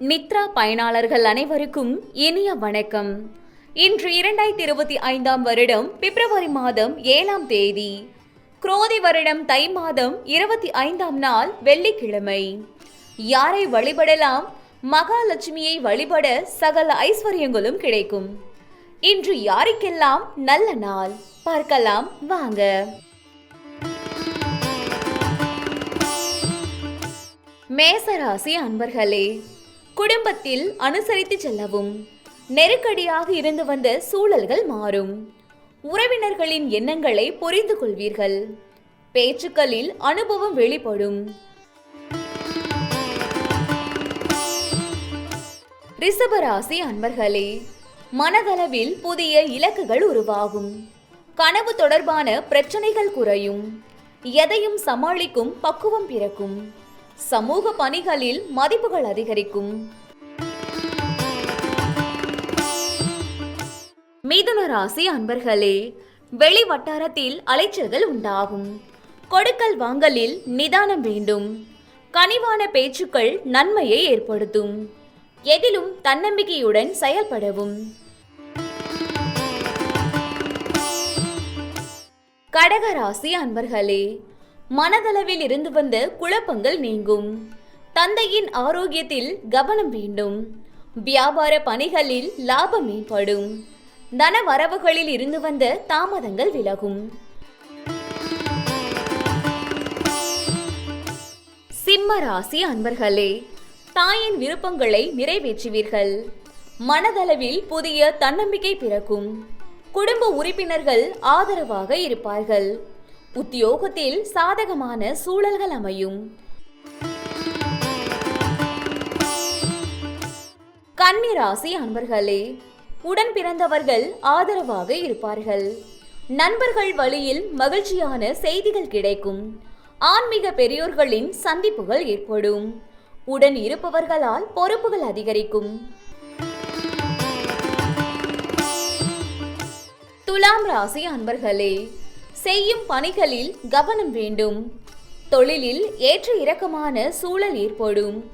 நித்ரா பயனாளர்கள் அனைவருக்கும் இனிய வணக்கம். இன்று இரண்டாயிரத்தி இருபத்தி ஐந்தாம் வருடம் பிப்ரவரி மாதம் ஏழாம் தேதி. குரோதி வருடம் தை மாதம் இருபத்தி ஐந்தாம் நாள் வெள்ளிக்கிழமை. யாரை வழிபடலாம்? மகாலட்சுமியை வழிபட சகல ஐஸ்வர்யங்களும் கிடைக்கும். இன்று யாருக்கெல்லாம் நல்ல நாள்? பார்க்கலாம் வாங்க. மேசராசி அன்பர்களே குடும்பத்தில் அனுசரித்து செல்லவும். நெருக்கடியாக இருந்து வந்த சூழல்கள் மாறும். உறவினர்களின் எண்ணங்களை புரிந்து கொள்வீர்கள். பேச்சுக்களில் அனுபவம் வெளிப்படும். ரிஷபராசி அன்பர்களே மனதளவில் புதிய இலக்குகள் உருவாகும். கனவு தொடர்பான பிரச்சனைகள் குறையும். எதையும் சமாளிக்கும் பக்குவம் பிறக்கும். சமூக பணிகளில் மதிப்புகள் அதிகரிக்கும். மிதுன ராசி அன்பர்களே வெளி வட்டாரத்தில் அலைச்சல்கள் உண்டாகும். கொடுக்கல் வாங்கலில் நிதானம் வேண்டும். கனிவான பேச்சுக்கள் நன்மையை ஏற்படுத்தும். எதிலும் தன்னம்பிக்கையுடன் செயல்படவும். கடகராசி அன்பர்களே மனதளவில் இருந்து வந்த குழப்பங்கள் நீங்கும். தந்தையின் ஆரோக்கியத்தில் கவனம் வேண்டும். வியாபார பணிகளில் லாபம் மேம்படும் தன வரவுகளில் இருந்து வந்த தாமதங்கள் விலகும். சிம்ம ராசி அன்பர்களே தாயின் விருப்பங்களை நிறைவேற்றுவீர்கள். மனதளவில் புதிய தன்னம்பிக்கை பிறக்கும். குடும்ப உறுப்பினர்கள் ஆதரவாக இருப்பார்கள். உத்தியோகத்தில் சாதகமான சூழல்கள் அமையும். கன்னிராசி அன்பர்களே உடன் பிறந்தவர்கள் ஆதரவாக இருப்பார்கள். நண்பர்கள் வழியில் மகிழ்ச்சியான செய்திகள் கிடைக்கும். ஆன்மீக பெரியோர்களின் சந்திப்புகள் ஏற்படும். உடன் இருப்பவர்களால் பொறுப்புகள் அதிகரிக்கும். துலாம் ராசி அன்பர்களே செய்யும் பணிகளில் கவனம் வேண்டும். தொழிலில் ஏற்ற இறக்கமான சூழல் ஏற்படும்.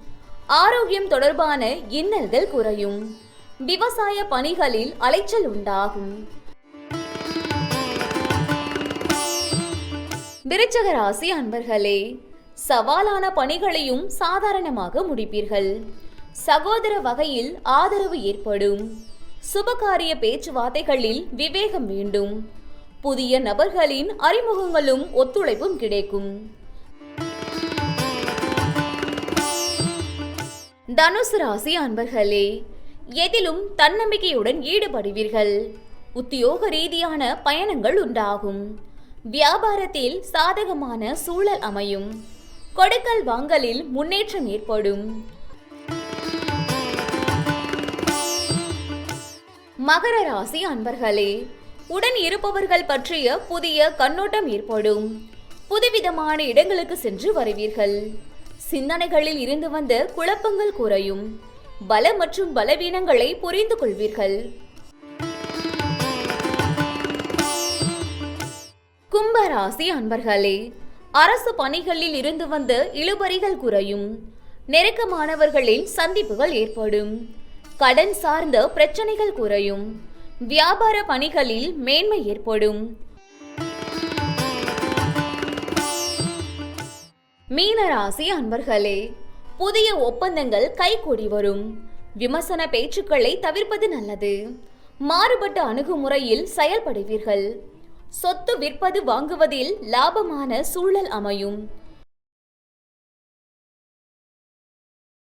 ஆரோக்கியம் தொடர்பான இன்னல்கள் குறையும். விவசாய பணிகளில் அலைச்சல் உண்டாகும். விருச்சக ராசி அன்பர்களே சவாலான பணிகளையும் சாதாரணமாக முடிப்பீர்கள். சகோதர வகையில் ஆதரவு ஏற்படும். சுபகாரிய பேச்சுவார்த்தைகளில் விவேகம் வேண்டும். புதிய நபர்களின் அறிமுகங்களும் ஒத்துழைப்பும் கிடைக்கும். தனுசு ராசி அன்பர்களே எதிலும் தன்னம்பிக்கையுடன் ஈடுபடுவீர்கள். உத்தியோக ரீதியான பயணங்கள் உண்டாகும். வியாபாரத்தில் சாதகமான சூழல் அமையும். கொடுக்கல் வாங்கலில் முன்னேற்றம் ஏற்படும். மகர ராசி அன்பர்களே உடன் இருப்பவர்கள் பற்றிய புதிய கண்ணோட்டம் ஏற்படும். புதுவிதமான இடங்களுக்கு சென்று வருவீர்கள். சிந்தனைகளில் இருந்து வந்த குழப்பங்கள் குறையும். பல மற்றும் பலவீனங்களை புரிந்து கொள்வீர்கள். கும்பராசி அன்பர்களே அரசு பணிகளில் இருந்து வந்த இழுபறிகள் குறையும். நெருக்கமானவர்களின் சந்திப்புகள் ஏற்படும். கடன் சார்ந்த பிரச்சனைகள் குறையும். வியாபார பணிகளில் மேன்மை ஏற்படும். மீனராசி அன்பர்களே புதிய ஒப்பந்தங்கள் கைகூடி வரும். விமர்சன பேச்சுக்களை தவிர்ப்பது நல்லது. மாறுபட்ட அணுகுமுறையில் செயல்படுவீர்கள். சொத்து விற்பது வாங்குவதில் லாபமான சூழல் அமையும்.